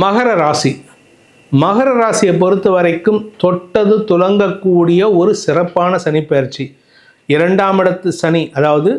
மகர ராசி. மகர ராசியை பொறுத்த வரைக்கும் தொட்டது துலங்கக்கூடிய ஒரு சிறப்பான சனி பயிற்சி. இரண்டாம் இடத்து சனி அதாவது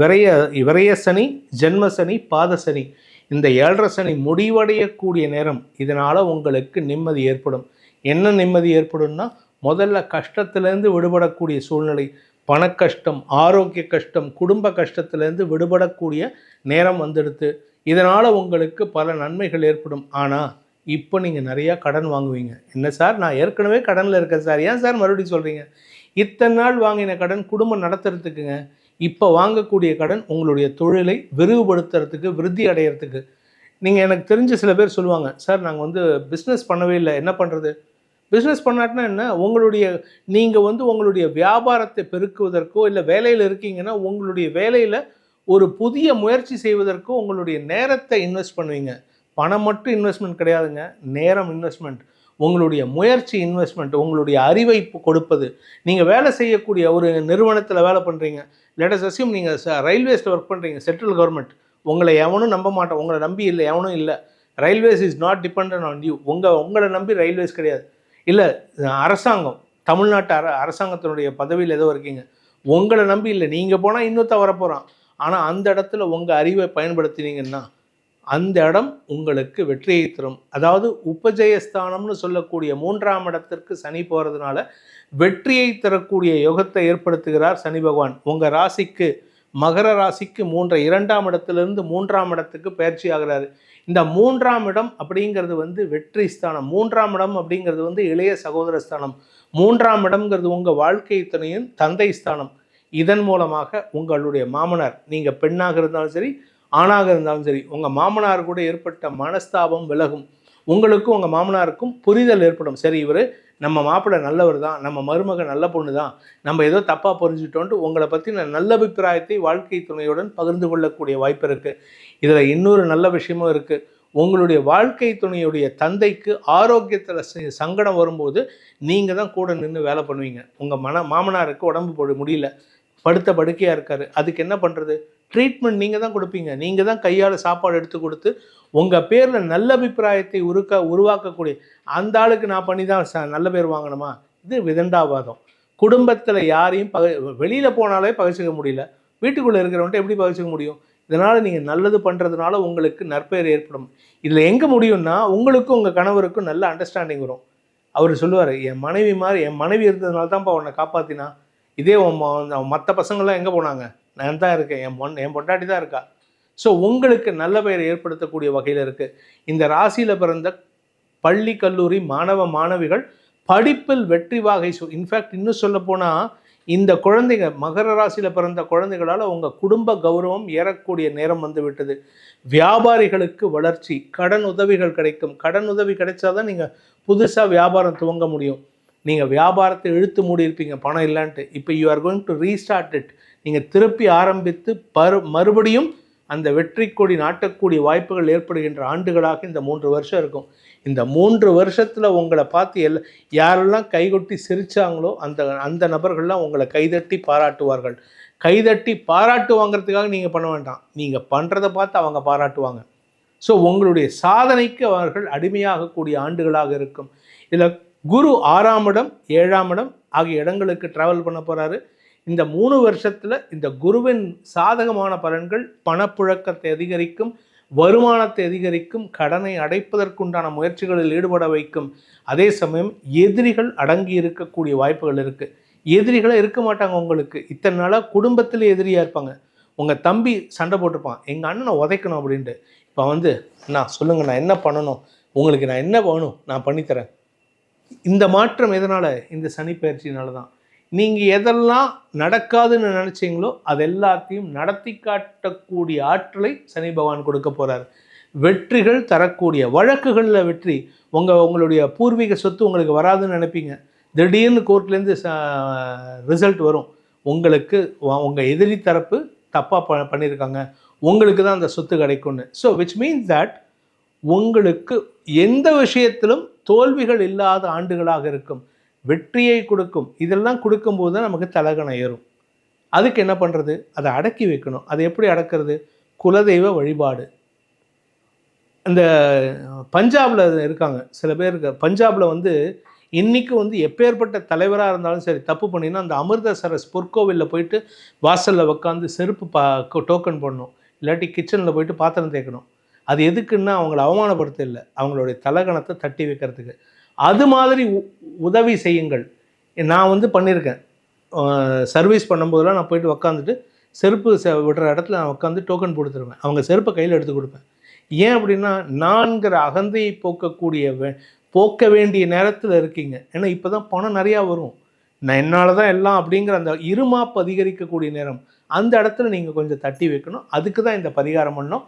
விரைய விரைய சனி ஜென்ம சனி பாத சனி இந்த ஏழரை சனி முடிவடையக்கூடிய நேரம் இதனால் உங்களுக்கு நிம்மதி ஏற்படும். என்ன நிம்மதி ஏற்படும்னா முதல்ல கஷ்டத்திலேருந்து விடுபடக்கூடிய சூழ்நிலை பணக்கஷ்டம் ஆரோக்கிய கஷ்டம் குடும்ப கஷ்டத்திலேருந்து விடுபடக்கூடிய நேரம் வந்துடுது இதனால் உங்களுக்கு பல நன்மைகள் ஏற்படும். ஆனால் இப்போ நீங்கள் நிறையா கடன் வாங்குவீங்க. என்ன சார்? நான் ஏற்கனவே கடனில் இருக்கேன் சார். ஏன் சார் மறுபடியும் சொல்கிறீங்க இத்தனை நாள் வாங்கின கடன் குடும்பம் நடத்துறதுக்குங்க. இப்போ வாங்கக்கூடிய கடன் உங்களுடைய தொழிலை விரிவுபடுத்துறதுக்கு விருத்தி அடையிறதுக்கு. நீங்கள் எனக்கு தெரிஞ்ச சில பேர் சொல்லுவாங்க சார் நாங்கள் வந்து பிஸ்னஸ் பண்ணவே இல்லை. என்ன பண்ணுறது பிஸ்னஸ் பண்ணாட்டினா என்ன? உங்களுடைய நீங்கள் வந்து உங்களுடைய வியாபாரத்தை பெருக்குவதற்கோ இல்லை வேலையில் இருக்கீங்கன்னா உங்களுடைய வேலையில் ஒரு புதிய முயற்சி செய்வதற்கு உங்களுடைய நேரத்தை இன்வெஸ்ட் பண்ணுவீங்க. பணம் மட்டும் இன்வெஸ்ட்மெண்ட் கிடையாதுங்க. நேரம் இன்வெஸ்ட்மெண்ட் உங்களுடைய முயற்சி இன்வெஸ்ட்மெண்ட் உங்களுடைய அறிவை கொடுப்பது. நீங்கள் வேலை செய்யக்கூடிய ஒரு நிறுவனத்தில் வேலை பண்ணுறீங்க லேட்டஸ் அசியம் நீங்கள் ரயில்வேஸில் ஒர்க் பண்ணுறீங்க சென்ட்ரல் கவர்மெண்ட் உங்களை எவனும் நம்ப மாட்டோம் உங்களை நம்பி இல்லை எவனும் இல்லை. Railways is not depend on you உங்கள் உங்களை நம்பி ரயில்வேஸ் கிடையாது. இல்லை அரசாங்கம் தமிழ்நாட்டு அர அரசாங்கத்தினுடைய பதவியில் ஏதோ இருக்கீங்க. உங்களை நம்பி இல்லை நீங்கள் போனால் இன்னொருத்த வரப்போகிறான் ஆனால் அந்த இடத்துல உங்கள் அறிவை பயன்படுத்தினீங்கன்னா அந்த இடம் உங்களுக்கு வெற்றியை தரும். அதாவது உபஜயஸ்தானம்னு சொல்லக்கூடிய மூன்றாம் இடத்திற்கு சனி போகிறதுனால வெற்றியை தரக்கூடிய யோகத்தை ஏற்படுத்துகிறார் சனி பகவான். உங்கள் ராசிக்கு மகர ராசிக்கு மூன்ற இரண்டாம் இடத்திலிருந்து மூன்றாம் இடத்துக்கு பயிற்சி ஆகிறாரு. இந்த மூன்றாம் இடம் அப்படிங்கிறது வந்து வெற்றி ஸ்தானம். மூன்றாம் இடம் அப்படிங்கிறது வந்து இளைய சகோதர ஸ்தானம். மூன்றாம் இடம்ங்கிறது உங்கள் வாழ்க்கை துணையின் தந்தை ஸ்தானம். இதன் மூலமாக உங்களுடைய மாமனார் நீங்கள் பெண்ணாக இருந்தாலும் சரி ஆணாக இருந்தாலும் சரி உங்கள் மாமனார் கூட ஏற்பட்ட மனஸ்தாபம் விலகும். உங்களுக்கும் உங்கள் மாமனாருக்கும் புரிதல் ஏற்படும். சரி இவர் நம்ம மாப்பிள்ளை நல்லவர் தான் நம்ம மருமக நல்ல பொண்ணு தான் நம்ம ஏதோ தப்பாக புரிஞ்சுட்டோன்ட்டு உங்களை பற்றின நல்ல அபிப்பிராயத்தை வாழ்க்கை துணையுடன் பகிர்ந்து கொள்ளக்கூடிய வாய்ப்பு இருக்குது இதில் இன்னொரு நல்ல விஷயமும் இருக்குது உங்களுடைய வாழ்க்கை துணையுடைய தந்தைக்கு ஆரோக்கியத்தில் சங்கடம் வரும்போது நீங்கள் தான் கூட நின்று வேலை பண்ணுவீங்க. உங்கள் மன மாமனாருக்கு உடம்பு போட முடியல. படுத்த படுக்கையாக இருக்காரு. அதுக்கு என்ன பண்ணுறது ட்ரீட்மெண்ட் நீங்கள் தான் கொடுப்பீங்க. நீங்கள் தான் கையால் சாப்பாடு எடுத்து கொடுத்து உங்கள் பேரில் நல்ல அபிப்பிராயத்தை உருக்க உருவாக்கக்கூடிய அந்த ஆளுக்கு நான் பண்ணி தான் ச நல்ல பேர் வாங்கணுமா? இது விதண்டாவாதம். குடும்பத்தில் யாரையும் பக வெளியில் போனாலே பகிர்ச்சிக்க முடியல. வீட்டுக்குள்ளே இருக்கிறவன்ட்டு எப்படி பகிர்ச்சிக்க முடியும்? இதனால் நீங்கள் நல்லது பண்ணுறதுனால உங்களுக்கு நற்பெயர் ஏற்படும். இதில் எங்கே முடியும்னா உங்களுக்கும் உங்கள் கணவருக்கும் நல்ல அண்டர்ஸ்டாண்டிங் வரும். அவர் சொல்லுவார் என் மனைவி மாதிரி என் மனைவி இருந்ததுனால தான்ப்பா உன்னை காப்பாற்றினா இதே மற்ற பசங்கள்லாம் எங்கே போனாங்க? நான் தான் இருக்கேன். என் பொன் என் பொண்டாட்டி தான் இருக்கா? ஸோ உங்களுக்கு நல்ல பெயரை ஏற்படுத்தக்கூடிய வகையில் இருக்குது இந்த ராசியில் பிறந்த பள்ளி கல்லூரி மாணவ மாணவிகள் படிப்பில் வெற்றி வாகை இன்ஃபேக்ட் இன்னும் சொல்ல போனால் இந்த குழந்தைங்க மகர ராசியில் பிறந்த குழந்தைகளால் உங்கள் குடும்ப கௌரவம் ஏறக்கூடிய நேரம் வந்து விட்டது. வியாபாரிகளுக்கு வளர்ச்சி கடன் உதவிகள் கிடைக்கும். கடன் உதவி கிடைச்சாதான் நீங்கள் புதுசாக வியாபாரம் துவங்க முடியும். நீங்கள் வியாபாரத்தை இழுத்து மூடி இருப்பீங்க பணம் இல்லைன்ட்டு. இப்போ you are going to restart it நீங்கள் திருப்பி ஆரம்பித்து பரு மறுபடியும் அந்த வெற்றி கொடி நாட்டக்கூடிய வாய்ப்புகள் ஏற்படுகின்ற ஆண்டுகளாக இந்த மூன்று வருஷம் இருக்கும். இந்த மூன்று வருஷத்தில் உங்களை பார்த்து எல் யாரெல்லாம் கைகொட்டி சிரித்தாங்களோ அந்த அந்த நபர்கள்லாம் உங்களை கைதட்டி பாராட்டுவார்கள். கைதட்டி பாராட்டு வாங்கிறதுக்காக நீங்கள் பண்ண வேண்டாம். நீங்கள் பண்ணுறதை பார்த்து அவங்க பாராட்டுவாங்க. ஸோ உங்களுடைய சாதனைக்கு அவர்கள் அடிமையாகக்கூடிய ஆண்டுகளாக இருக்கும். இதில் குரு ஆறாம் இடம் ஏழாம் இடம் ஆகிய இடங்களுக்கு ட்ராவல் பண்ண போகிறாரு இந்த மூணு வருஷத்தில் இந்த குருவின் சாதகமான பலன்கள் பணப்புழக்கத்தை அதிகரிக்கும் வருமானத்தை அதிகரிக்கும் கடனை அடைப்பதற்குண்டான முயற்சிகளில் ஈடுபட வைக்கும். அதே சமயம் எதிரிகள் அடங்கி இருக்கக்கூடிய வாய்ப்புகள் இருக்குது எதிரிகளை இருக்க மாட்டாங்க உங்களுக்கு. இத்தனை நாளாக குடும்பத்தில் எதிரியாக இருப்பாங்க. உங்கள் தம்பி சண்டை போட்டிருப்பான் எங்கள் அண்ணனை உதைக்கணும் அப்படின்ட்டு. இப்போ வந்து நான் சொல்லுங்கள் நான் என்ன பண்ணணும்? உங்களுக்கு நான் என்ன வேணும்? நான் பண்ணித்தரேன். இந்த மாற்றம் எதனால்? இந்த சனி பயிற்சியினால தான் நீங்கள் எதெல்லாம் நடக்காதுன்னு நினச்சிங்களோ அது எல்லாத்தையும் நடத்தி காட்டக்கூடிய ஆற்றலை சனி பகவான் கொடுக்க போகிறார் வெற்றிகள் தரக்கூடிய வழக்குகளில் வெற்றி. உங்கள் உங்களுடைய பூர்வீக சொத்து உங்களுக்கு வராதுன்னு நினைப்பீங்க. திடீர்னு கோர்ட்லேருந்து ரிசல்ட் வரும். உங்களுக்கு உங்கள் எதிரி தரப்பு தப்பாக ப பண்ணியிருக்காங்க. உங்களுக்கு தான் அந்த சொத்து கிடைக்கும்னு. ஸோ விச் மீன்ஸ் தட் உங்களுக்கு எந்த விஷயத்திலும் தோல்விகள் இல்லாத ஆண்டுகளாக இருக்கும். வெற்றியை கொடுக்கும். இதெல்லாம் கொடுக்கும்போது தான் நமக்கு தலகணம் ஏறும். அதுக்கு என்ன பண்ணுறது அதை அடக்கி வைக்கணும். அதை எப்படி அடக்கிறது? குலதெய்வ வழிபாடு. இந்த பஞ்சாபில் இருக்காங்க. சில பேர் இருக்க பஞ்சாபில் வந்து இன்னைக்கு வந்து எப்பேற்பட்ட தலைவராக இருந்தாலும் சரி தப்பு பண்ணினா அந்த அமிர்தசரஸ் பொற்கோவிலில் போயிட்டு வாசலில் உட்காந்து செருப்பு பா டோக்கன் போடணும். இல்லாட்டி கிச்சனில் போயிட்டு பாத்திரம் தேய்க்கணும். அது எதுக்குன்னா அவங்கள அவமானப்படுத்த இல்லை அவங்களுடைய தலகணத்தை தட்டி வைக்கிறதுக்கு. அது மாதிரி உ- உதவி செய்யுங்கள். நான் வந்து பண்ணியிருக்கேன் சர்வீஸ் பண்ணும்போதெல்லாம் நான் போயிட்டு உக்காந்துட்டு செருப்பு விடுற இடத்துல நான் உட்காந்து டோக்கன் கொடுத்துருவேன் அவங்க செருப்பை கையில் எடுத்து கொடுப்பேன். ஏன் அப்படின்னா நான்கிற அகந்தையை போக்கக்கூடிய வே- போக்க வேண்டிய நேரத்தில் இருக்கீங்க. ஏன்னா இப்போ தான் பணம் நிறையா வரும். நான் என்னால் தான் எல்லாம் அப்படிங்கிற அந்த இருமாப்பு அதிகரிக்கக்கூடிய நேரம் அந்த இடத்துல நீங்கள் கொஞ்சம் தட்டி வைக்கணும். அதுக்கு தான் இந்த பரிகாரம் பண்ணோம்.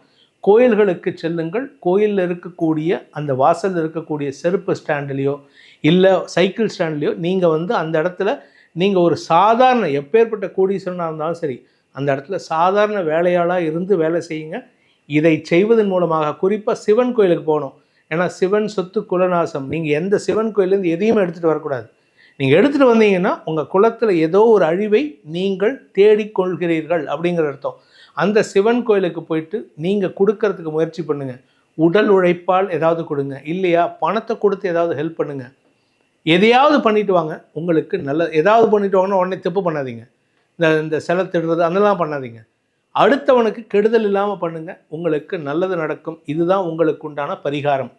கோயில்களுக்கு செல்லுங்கள். கோயிலில் இருக்கக்கூடிய அந்த வாசலில் இருக்கக்கூடிய செருப்பு ஸ்டாண்ட்லேயோ இல்லை சைக்கிள் ஸ்டாண்ட்லேயோ நீங்கள் வந்து அந்த இடத்துல நீங்கள் ஒரு சாதாரண எப்பேற்பட்ட கோடீஸ்வரனாக இருந்தாலும் சரி அந்த இடத்துல சாதாரண வேலையாளாக இருந்து வேலை செய்யுங்க. இதை செய்வதன் மூலமாக குறிப்பாக சிவன் கோயிலுக்கு போகணும். ஏன்னா சிவன் சொத்து குலநாசம். நீங்கள் எந்த சிவன் கோயிலேருந்து எதையுமே எடுத்துகிட்டு வரக்கூடாது. நீங்கள் எடுத்துகிட்டு வந்தீங்கன்னா உங்கள் குலத்தில் ஏதோ ஒரு அழிவை நீங்கள் தேடிக்கொள்கிறீர்கள் அப்படிங்கிற அர்த்தம். அந்த சிவன் கோயிலுக்கு போயிட்டு நீங்கள் கொடுக்கறதுக்கு முயற்சி பண்ணுங்கள் உடல் உழைப்பால் ஏதாவது கொடுங்க. இல்லையா? பணத்தை கொடுத்து ஏதாவது ஹெல்ப் பண்ணுங்கள் எதையாவது பண்ணிட்டு வாங்க. உங்களுக்கு நல்ல ஏதாவது பண்ணிட்டு வாங்கன்னா உடனே தப்பு பண்ணாதீங்க. இந்த இந்த சிலை திடுறது அதெல்லாம் பண்ணாதீங்க. அடுத்தவனுக்கு கெடுதல் இல்லாமல் பண்ணுங்கள் உங்களுக்கு நல்லது நடக்கும். இதுதான் உங்களுக்கு உண்டான பரிகாரம்.